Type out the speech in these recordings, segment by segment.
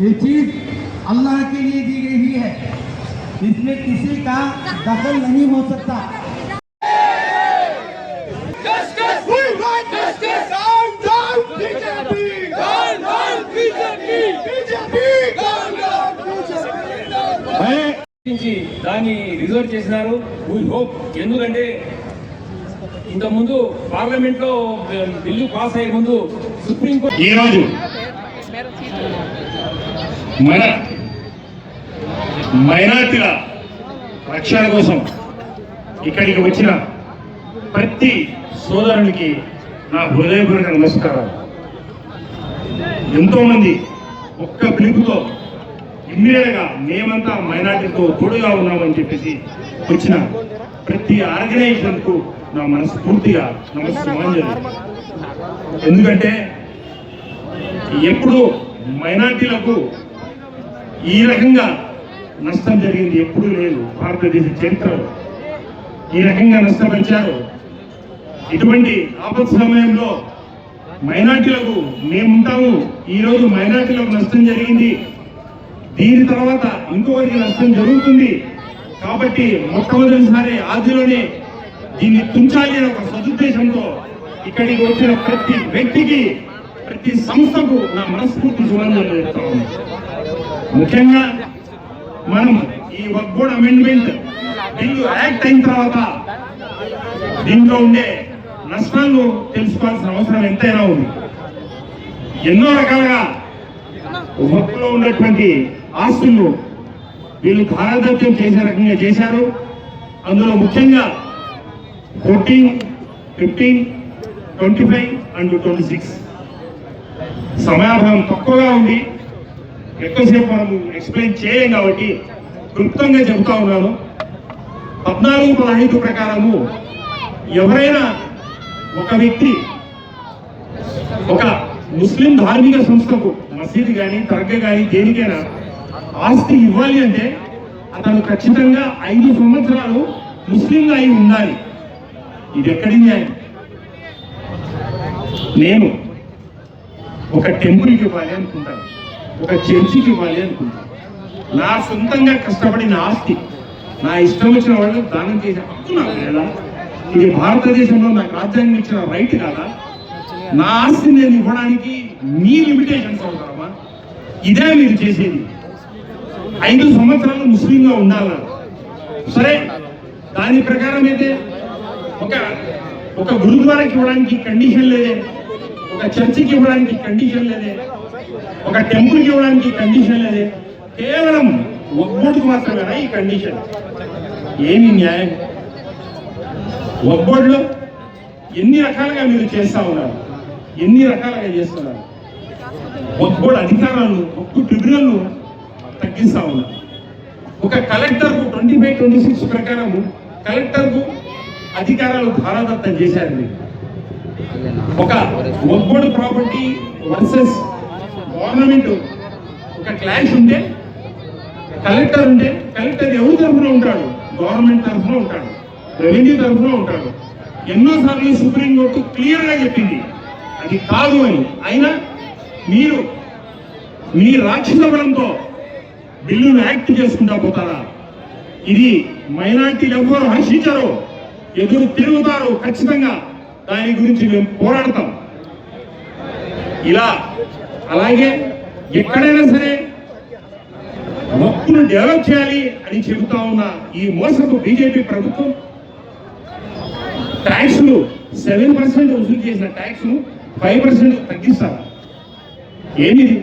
ये चीज अल्लाह के लिए दी गई है इसमें किसी का दखल नहीं हो सकता Justice! We want justice! Down, down, BJP! Down, down, BJP! BJP! Down, down, BJP! నుంచి దాన్ని రిజర్వ్ చేసినారు వీ హోప్ ఎందుకంటే ఇంతకుముందు పార్లమెంట్ లో బిల్లు పాస్ అయ్యే ముందు సుప్రీంకోర్టు ఈరోజు మన మైనార్టీల రక్షణ కోసం ఇక్కడికి వచ్చిన ప్రతి సోదరునికి నా హృదయపూర్వక నమస్కారాలు ఎంతోమంది ఒక్క పిలుపుతో ఇమ్మీడియట్గా మేమంతా మైనార్టీతో తోడుగా ఉన్నామని చెప్పేసి వచ్చిన ప్రతి ఆర్గనైజేషన్కు నా మనస్ఫూర్తిగా నమస్కారం ఎందుకంటే ఎప్పుడు మైనార్టీలకు ఈ రకంగా నష్టం జరిగింది ఎప్పుడూ లేదు. భారతదేశ చరిత్రలో ఈ రకంగా నష్టపరిచారు ఇటువంటి ఆపద సమయంలో మైనార్టీలకు మేముంటాము. ఈరోజు మైనార్టీలకు నష్టం జరిగింది. దీని తర్వాత ఇంకొకరికి నష్టం జరుగుతుంది. కాబట్టి మొట్టమొదటిసారి ఆదిలోనే దీన్ని తుంచాలి అనే ఒక సదుద్దేశంతో ఇక్కడికి వచ్చిన ప్రతి వ్యక్తికి ప్రతి సంస్థకు నా మనస్ఫూర్తి సునందనలు చెప్తా ఉన్నాను. ముఖ్యంగా మనం ఈ వక్బోర్డ్ అమెండ్మెంట్ బిల్లు యాక్ట్ అయిన తర్వాత దీంట్లో ఉండే నష్టాలను తెలుసుకోవాల్సిన అవసరం ఎంతైనా ఉంది. ఎన్నో రకాలుగా వక్లో ఉన్నటువంటి ఆస్తులను వీళ్ళు ధారాదత్యం చేసే రకంగా చేశారు. అందులో ముఖ్యంగా fourteen fifteen twenty five and twenty six. సమయాభావం తక్కువగా ఉంది. ఎక్కువసేపు మనం ఎక్స్ప్లెయిన్ చేయం కాబట్టి క్లుప్తంగా చెబుతా ఉన్నాను. పద్నాలుగు పదహైదు ప్రకారము ఎవరైనా ఒక వ్యక్తి ఒక ముస్లిం ధార్మిక సంస్థకు మసీదు కానీ దర్గా కానీ దేనికైనా ఆస్తి ఇవ్వాలి అంటే అతను ఖచ్చితంగా ఐదు సంవత్సరాలు ముస్లింగా అయి ఉండాలి. ఇది ఎక్కడి న్యాయం నేను ఒక టెంపుల్కి ఇవ్వాలి అనుకుంటాను. ఒక చర్చికి ఇవ్వాలి అనుకుంటాను నా సొంతంగా కష్టపడిన ఆస్తి నా ఇష్టం వచ్చిన వాళ్ళకి దానం చేసే హక్కు నాకు లేదా? ఇది భారతదేశంలో నాకు రాజ్యాంగం ఇచ్చిన రైట్ కాదా? నా ఆస్తి నేను ఇవ్వడానికి మీ లిమిటేషన్స్ అవుతారమ్మా ఇదే మీరు చేసేది. ఐదు సంవత్సరాలు ముస్లింగా ఉండాలా? సరే దాని ప్రకారం అయితే ఒక ఒక గురుద్వారాకి ఇవ్వడానికి కండిషన్ లేదే. ఒక చర్చికి ఇవ్వడానికి కండిషన్ లేదే. ఒక టెంపుల్కి ఇవ్వడానికి కండిషన్ లేదే. కేవలం ఒక్కటికి మాత్రమేనా ఈ కండిషన్ ఏమి న్యాయం? ఒక్కడిలో ఎన్ని రకాలుగా మీరు చేస్తా ఉన్నారు? ఎన్ని రకాలుగా చేస్తున్నారు ఒక్కడు అధికారాలను ఒక్క ట్రిబ్యునల్ను తగ్గిస్తా ఉన్నారు. ఒక కలెక్టర్కు ట్వంటీ ఫైవ్ ట్వంటీ సిక్స్ ప్రకారం కలెక్టర్కు అధికారాలు ధారాదత్తం చేశారు ఒక ఒక్కడు ప్రాపర్టీ వర్సెస్ గవర్నమెంట్ ఒక క్లాష్ ఉంటే కలెక్టర్ ఉంటే కలెక్టర్ ఎవరి తరఫున ఉంటాడు? గవర్నమెంట్ తరఫున ఉంటాడు రెవెన్యూ తరఫున ఉంటాడు. ఎన్నోసార్లు సుప్రీంకోర్టు క్లియర్గా చెప్పింది. అది కాదు అని. అయినా మీరు మీ రాక్షస బలంతో బిల్లును యాక్ట్ చేసుకుంటా పోతారా? ఇది మైనార్టీలు ఎవ్వరు హర్షించరు. ఎదురు తిరుగుతారు ఖచ్చితంగా. దాని గురించి మేము పోరాడతాం. ఇలా అలాగే ఎక్కడైనా సరే మొక్కును డెవలప్ చేయాలి అని చెబుతా ఉన్న ఈ మోసపు బీజేపీ ప్రభుత్వం ట్యాక్స్లు సెవెన్ పర్సెంట్ వసూలు చేసిన ట్యాక్స్ను ఫైవ్ పర్సెంట్ తగ్గిస్తారు ఏమిది?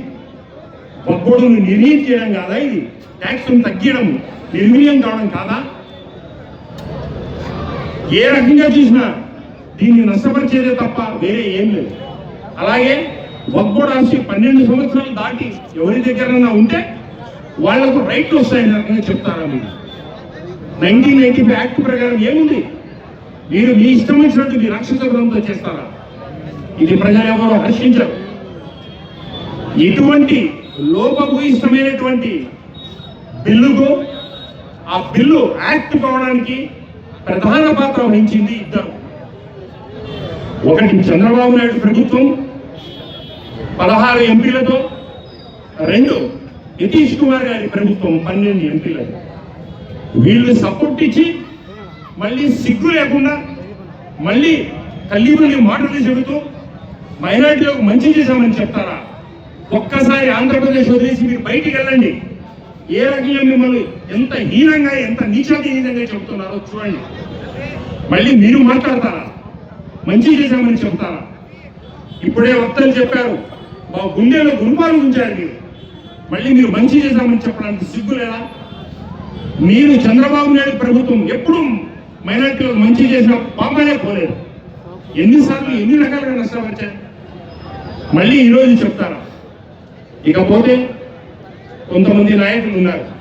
ఒక్కోడును నిర్ణయం చేయడం కాదా ఇది? ట్యాక్స్ తగ్గించడం నిర్వీర్యం కావడం కాదా? ఏ రకంగా చూసినా దీన్ని నష్టపరిచేదే తప్ప వేరే ఏం లేదు. అలాగే ఒక్కోడు రాసి పన్నెండు సంవత్సరాలు దాటి ఎవరి దగ్గరన్నా ఉంటే వాళ్ళకు రైట్ వస్తాయని రకంగా చెప్తారా మీరు? నైన్టీన్ నైన్టీ ఫైవ్ యాక్ట్ ప్రకారం ఏముంది? మీరు మీ ఇష్టం వచ్చినట్టు మీ రక్షిత బృందంతో చేస్తారా? ఇది ప్రజలు ఎవరో హర్షించరు. ఇటువంటి లోపభూయిష్టమైనటువంటి బిల్లుకు ఆ బిల్లు యాక్ట్ కావడానికి ప్రధాన పాత్ర వహించింది ఇద్దరు. ఒకటి చంద్రబాబు నాయుడు ప్రభుత్వం పదహారు ఎంపీలతో రెండు నితీష్ కుమార్ గారి ప్రభుత్వం పన్నెండు ఎంపీలతో. వీళ్ళు సపోర్ట్ ఇచ్చి మళ్ళీ సిగ్గు లేకుండా మళ్ళీ కల్లిబుల్లి మాటలు చెబుతూ మైనార్టీలకు మంచి చేశామని చెప్తారా? ఒక్కసారి ఆంధ్రప్రదేశ్ వదిలేసి మీరు బయటికి వెళ్ళండి. ఏ రకంగా మిమ్మల్ని ఎంత హీనంగా ఎంత నీచాతీహీనంగా చెబుతున్నారో చూడండి. మళ్ళీ మీరు మాట్లాడతారా? మంచి చేశామని చెప్తారా? ఇప్పుడే వక్తలు చెప్పారు మా గుండెలో గురుపాలు ఉంచారు మీరు. మళ్ళీ మీరు మంచి చేశామని చెప్పడానికి సిగ్గు లేదా? మీరు చంద్రబాబు నాయుడు ప్రభుత్వం ఎప్పుడు మైనార్టీలకు మంచి చేసిన పాపనే పోలేదు. ఎన్నిసార్లు ఎన్ని రకాలుగా నష్టపరిచారు మళ్ళీ ఈరోజు చెప్తారా? ఇకపోతే కొంతమంది నాయకులు ఉన్నారు.